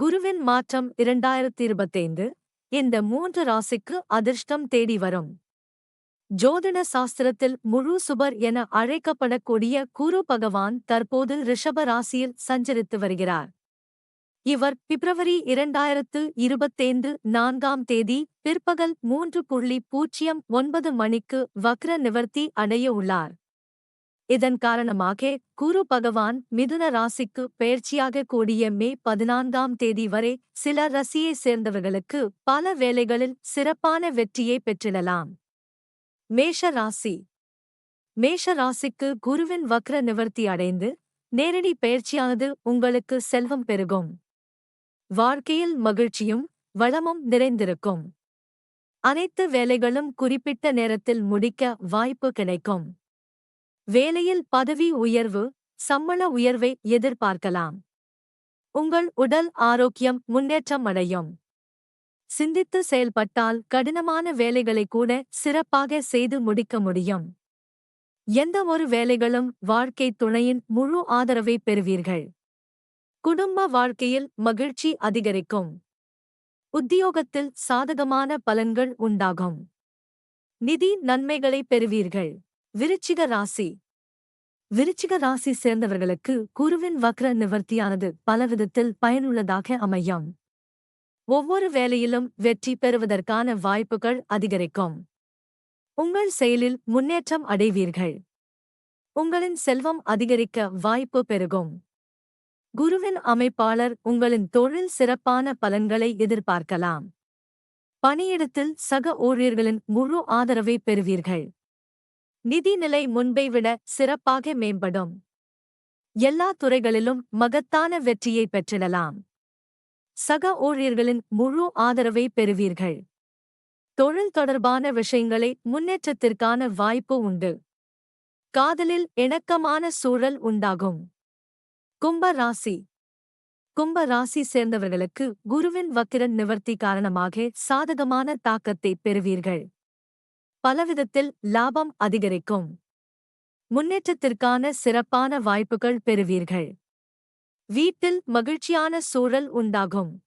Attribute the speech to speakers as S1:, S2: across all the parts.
S1: குருவின் மாற்றம் இரண்டாயிரத்தி இருபத்தைந்து இந்த மூன்று ராசிக்கு அதிர்ஷ்டம் தேடி வரும். ஜோதிட சாஸ்திரத்தில் முழு சுபர் என அழைக்கப்படக்கூடிய குரு பகவான் தற்போது ரிஷப ராசியில் சஞ்சரித்து வருகிறார். இவர் பிப்ரவரி இரண்டாயிரத்து இருபத்தைந்து நான்காம் தேதி பிற்பகல் மூன்று புள்ளி பூஜ்ஜியம் ஒன்பது மணிக்கு வக்ர நிவர்த்தி அடைய உள்ளார். இதன் காரணமாக குரு பகவான் மிதுன ராசிக்கு பயிற்சியாக கூடிய மே பதினான்காம் தேதி வரை சில ரசியை சேர்ந்தவர்களுக்கு பல வேலைகளில் சிறப்பான வெற்றியை பெற்றிடலாம். மேஷ ராசி. மேஷ ராசிக்கு குருவின் வக்ர நிவர்த்தி அடைந்து நேரடி பெயர்ச்சியானது உங்களுக்கு செல்வம் பெருகும். வாழ்க்கையில் மகிழ்ச்சியும் வளமும் நிறைந்திருக்கும். அனைத்து வேலைகளும் குறிப்பிட்ட நேரத்தில் முடிக்க வாய்ப்பு கிடைக்கும். வேலையில் பதவி உயர்வு சம்பள உயர்வை எதிர்பார்க்கலாம். உங்கள் உடல் ஆரோக்கியம் முன்னேற்றம் அடையும் சிந்தித்து செயல்பட்டால் கடினமான வேலைகளை கூட சிறப்பாக செய்து முடிக்க முடியும். எந்த ஒரு வேலைகளும் வாழ்க்கை துணையின் முழு ஆதரவை பெறுவீர்கள். குடும்ப வாழ்க்கையில் மகிழ்ச்சி அதிகரிக்கும். உத்தியோகத்தில் சாதகமான பலன்கள் உண்டாகும். நிதி நன்மைகளை பெறுவீர்கள். விருச்சிக ராசி. விருச்சிக ராசி சேர்ந்தவர்களுக்கு குருவின் வக்ர நிவர்த்தியானது பலவிதத்தில் பயனுள்ளதாக அமையும். ஒவ்வொரு வேலையிலும் வெற்றி பெறுவதற்கான வாய்ப்புகள் அதிகரிக்கும். உங்கள் செயலில் முன்னேற்றம் அடைவீர்கள். உங்களின் செல்வம் அதிகரிக்க வாய்ப்பு பெருகும். குருவின் அமைப்பாளர் உங்களின் தொழில் சிறப்பான பலன்களை எதிர்பார்க்கலாம். பணியிடத்தில் சக ஊழியர்களின் முழு ஆதரவை பெறுவீர்கள். நிதி நிலை முன்பை விட சிறப்பாக மேம்படும். எல்லா துறைகளிலும் மகத்தான வெற்றியை பெற்றிடலாம். சக ஊழியர்களின் முழு ஆதரவை பெறுவீர்கள். தொழில் தொடர்பான விஷயங்களை முன்னேற்றத்திற்கான வாய்ப்பு உண்டு. காதலில் இணக்கமான சூழல் உண்டாகும். கும்ப ராசி. கும்ப ராசி சேர்ந்தவர்களுக்கு குருவின் வக்கிரன் நிவர்த்தி காரணமாக சாதகமான தாக்கத்தை பெறுவீர்கள். பலவிதத்தில் லாபம் அதிகரிக்கும். முன்னேற்றத்திற்கான சிறப்பான வாய்ப்புகள் பெறுவீர்கள். வீட்டில் மகிழ்ச்சியான சூழல் உண்டாகும்.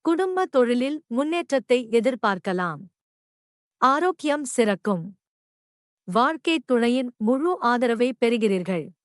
S1: குடும்ப தொழிலில் முன்னேற்றத்தை எதிர்பார்க்கலாம். ஆரோக்கியம் சிறக்கும். வாழ்க்கை துணையின் முழு ஆதரவை பெறுகிறீர்கள்.